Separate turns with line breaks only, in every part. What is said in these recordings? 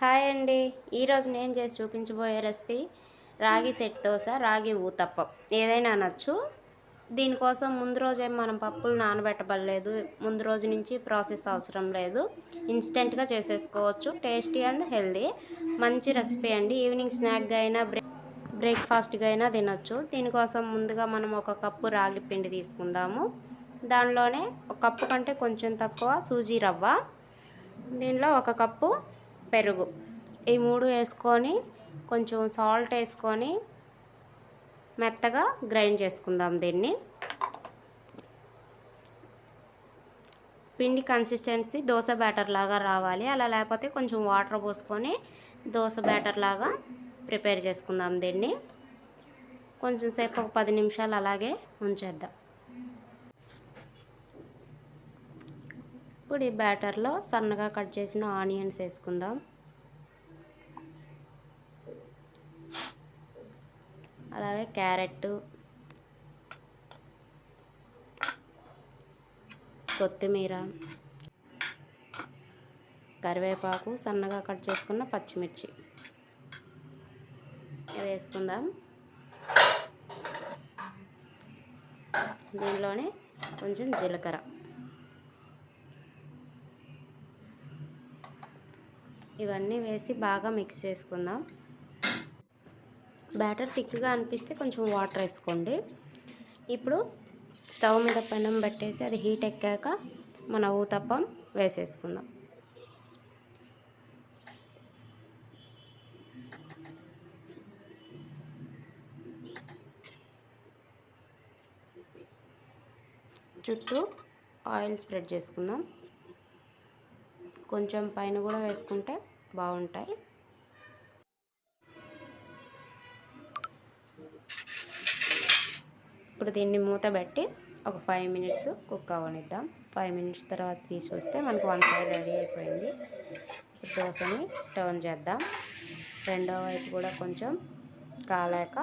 Hi అండి. ఈరోజు నేను చేసి చూపించబోయే రెసిపీ రాగి సెట్ దోశ రాగి ఊతప్పం. ఏదైనా అనొచ్చు. దీనికోసం ముందు రోజే మనం పప్పులు నానబెట్టబడలేదు. ముందు రోజు నుంచి ప్రాసెస్ అవసరం లేదు. ఇన్స్టెంట్గా చేసేసుకోవచ్చు. Tasty and healthy. మంచి రెసిపీ అండి. ఈవినింగ్ స్నాక్గా అయినా బ్రేక్ బ్రేక్ఫాస్ట్గా అయినా తినొచ్చు. దీనికోసం ముందుగా మనం ఒక కప్పు రాగి పిండి తీసుకుందాము. దానిలోనే ఒక కప్పు కంటే కొంచెం తక్కువ సూజీ రవ్వ. దీనిలో ఒక కప్పు పెరుగు. ఈ మూడు వేసుకొని కొంచెం సాల్ట్ వేసుకొని మెత్తగా గ్రైండ్ చేసుకుందాం దీన్ని. పిండి కన్సిస్టెన్సీ దోశ బ్యాటర్ లాగా రావాలి. అలా లేకపోతే కొంచెం వాటర్ పోసుకొని దోశ బ్యాటర్ లాగా ప్రిపేర్ చేసుకుందాం దీన్ని. కొంచెం సేపు ఒక పది నిమిషాలు అలాగే ఉంచేద్దాం. ఇప్పుడు ఈ బ్యాటర్లో సన్నగా కట్ చేసిన ఆనియన్స్ వేసుకుందాం. అలాగే క్యారెట్ కొత్తిమీర కరివేపాకు సన్నగా కట్ చేసుకున్న పచ్చిమిర్చి వేసుకుందాం. దీనిలోనే కొంచెం జీలకర్ర. ఇవన్నీ వేసి బాగా మిక్స్ చేసుకుందాం. బ్యాటర్ థిక్గా అనిపిస్తే కొంచెం వాటర్ వేసుకోండి. ఇప్పుడు స్టవ్ మీద పెనం పెట్టేసి అది హీట్ ఎక్కాక మన ఊతప్పం వేసేసుకుందాం. చుట్టూ ఆయిల్ స్ప్రెడ్ చేసుకుందాం. కొంచెం పైన కూడా వేసుకుంటే బాగుంటాయి. ఇప్పుడు దీన్ని మూత పెట్టి ఒక ఫైవ్ మినిట్స్ కుక్ అవ్వనిద్దాం ఫైవ్ మినిట్స్ తర్వాత తీసి వస్తే మనకు వన్ సైడ్ రెడీ అయిపోయింది. దోశని టర్న్ చేద్దాం. రెండో వైపు కూడా కొంచెం కాలాక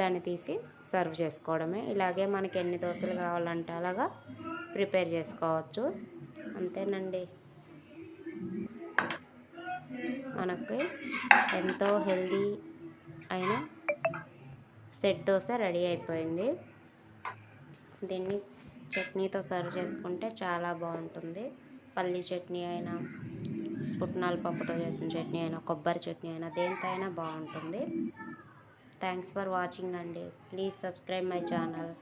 దాన్ని తీసి సర్వ్ చేసుకోవడమే. ఇలాగే మనకి ఎన్ని దోశలు కావాలంటే అలాగా ప్రిపేర్ చేసుకోవచ్చు. అంతేనండి. మనకి ఎంతో హెల్దీ అయిన సెట్ దోశ రెడీ అయిపోయింది. దీన్ని చట్నీతో సర్వ్ చేసుకుంటే చాలా బాగుంటుంది. పల్లి చట్నీ అయినా పుట్నాల పప్పుతో చేసిన చట్నీ అయినా కొబ్బరి చట్నీ అయినా దేనితో అయినా బాగుంటుంది. థ్యాంక్స్ ఫర్ వాచింగ్ అండి. Please subscribe my channel